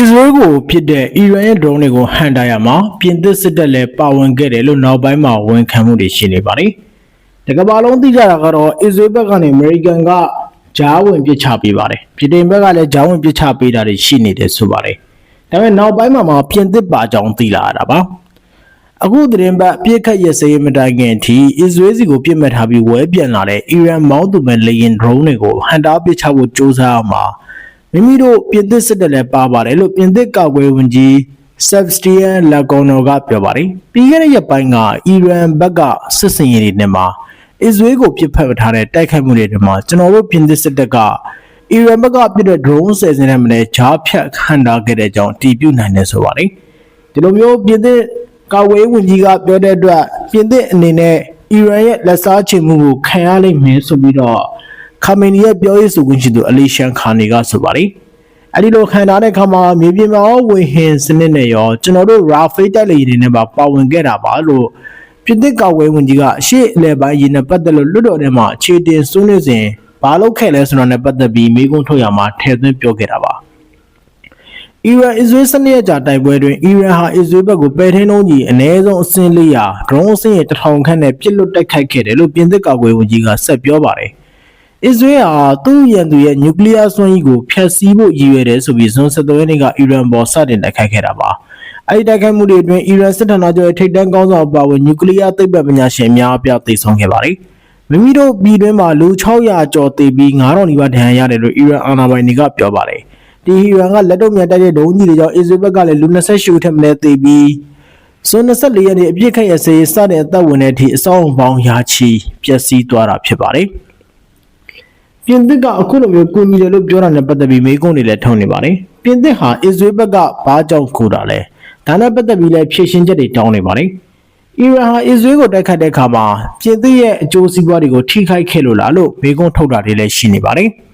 အစ္စရေးကိုဖြစ်တဲ့အီရန်ရဲ့ drone တွေကိုဟန်တာရမှာပြင်သစ်စစ်တပ်လည်းပါဝင်ခဲ့တယ်လို့နောက်ပိုင်းမှာဝန်ခံမှုတွေရှိနေပါတယ်။တကမ္ဘာလုံးသိကြတာကတော့အစ္စရေးဘက်ကနေအမေရိကန်ကဂျားဝင်ပစ်ချပေးပါတယ်။ပြည်တင်ဘက်ကလည်းဂျားဝင်ပစ်ချပေးတာတွေရှိနေတယ်ဆိုပါတယ်။ဒါပေမဲ့နောက်ပိုင်းမှာမှပြင်သစ်ပါကြောင်းသိလာရတာပါ။အခုသတင်းပတ်ပြစ်ခတ်ရစရေးမတိုင်ခင်အထိအစ္စရေးစီကိုပြစ်မှတ်ထားပြီးဝဲပြန်လာတဲ့အီရန်မောင်းသူမဲ့လေယာဉ် drone တွေကိုဟန်တာပစ်ချဖို့စ조사အောင်မှာ မိမိတို့ပြင်သစ်စစ်တပ်လည်းပါပါတယ်လို့ပြင်သစ်ကာကွယ်ဝန်ကြီး Sebastien Lecornu ကပြောပါတယ်ပြီးခဲ့တဲ့ရက်ပိုင်းကအီရန်ဘက်ကစစ်စင်ရေးတွေနဲ့မှာအစ္စရေးကိုပြစ်ဖက်ထားတဲ့တိုက်ခိုက်မှုတွေထဲမှာကျွန်တော်တို့ပြင်သစ်စစ်တပ်ကအီရန်ဘက်ကပြစ်တဲ့ drone ဆယ်စင်းနဲ့မလဲဂျားဖြတ်ဟန်တာခဲ့တဲ့အကြောင်းတည်ပြုနိုင်တယ်ဆိုပါတယ်ဒီလိုမျိုးပြင်သစ်ကာဝေးဝန်ကြီးကပြောတဲ့အတွက်ပြင်သစ်အနေနဲ့အီရန်ရဲ့လက်စားချေမှုကိုခံရလိမ့်မယ်ဆိုပြီးတော့ ခါမီနီရဲ့ပြောရေးဆိုခွင့်ရှိသူအလီရှန်ခါနီကဆိုပါတယ်အဲ့ဒီလိုခံထားတဲ့ခါမှာမြေပြင်မှာရောဝေဟင်စနစ်နဲ့ရောကျွန်တော်တို့ရာဖေးတိုက်လေယာဉ်တွေနဲ့ပါပါဝင်ခဲ့တာပါလို့ပြင်သစ်ကာဝေးဝန်ကြီးကအရှိအလဲပိုင်းရင်းနဲ့ပတ်သက်လို့လွတ်တော်ထဲမှာအခြေတင်ဆွေးနွေးစဉ်ဘာလို့ခဲ့လဲဆိုတာနဲ့ပတ်သက်ပြီးမိကုန်းထုတ်ရမှာထည့်သွင်းပြောခဲ့တာပါအီရန်အစ္စရေးစနစ်ရကြတိုက်ပွဲတွင်အီရန်ဟာအစ္စရေးဘက်ကိုပယ်ထင်းလုံးကြီးအ ਨੇ ဆုံးအစင်းလေးရာဒရုန်းအစင်းရတစ်ထောင်ခန့်နဲ့ပစ်လွတ်တိုက်ခိုက်ခဲ့တယ်လို့ပြင်သစ်ကာကွယ်ဝန်ကြီးကဆက်ပြောပါတယ်။ အစ္စရေးဟာသူ့ရန်သူရဲ့နျူကလ িয়ার စွမ်းရည်ကိုဖျက်ဆီးဖို့ရည်ရွယ်တယ်ဆိုပြီးဇွန်17ရက်နေ့ကအီရန်ပေါ်စတင်တိုက်ခိုက်ခဲ့တာပါ။အဲဒီတိုက်ခိုက်မှုတွေအတွင်းအီရန်စစ်ဌာနချုပ်ရဲ့ထိပ်တန်းကောင်းဆောင်အပါအဝင်နျူကလ িয়ার သိပ္ပံပညာရှင်အများအပြားသေဆုံးခဲ့ပါတယ်။မိမိတို့ပြည်တွင်းမှာလူ600ကျော်သေပြီး9000နီးပါးဒဏ်ရာရတယ်လို့အီရန်အာဏာပိုင်တွေကပြောပါတယ်။ ဒီဟီရန်ကလက်တော့မြန်တိုက်တဲ့ဒုံးကြီးတွေကြောင့်အစ္စရေးဘက်ကလည်းလူ28ဦးထက်မနည်းသေပြီးဇွန်24ရက်နေ့အပြစ်ခတ်ရစေးစတဲ့အသက်ဝင်တဲ့အထိအစောင့်ပေါင်းရာချီပျက်စီးသွားတာဖြစ်ပါတယ်။ ပြင်သစ်ကအခုလိုမျိုးကူညီတယ်လို့ပြောတာနဲ့ပတ်သက်ပြီးမေးခွန်းတွေလည်းထုံနေပါတယ်။ပြင်သစ်ဟာအစ္စရေးဘက်ကဘာကြောင့်ခိုးတာလဲ။ဒါနဲ့ပတ်သက်ပြီးလည်းဖြေရှင်းချက်တွေတောင်းနေပါတယ်။အီရန်ဟာအစ္စရေးကိုတိုက်ခတ်တဲ့အခါမှာပြင်သစ်ရဲ့အကျိုးစီးပွားတွေကိုထိခိုက်ခဲ့လို့လားလို့မေးခွန်းထုတ်တာတွေလည်းရှိနေပါတယ်။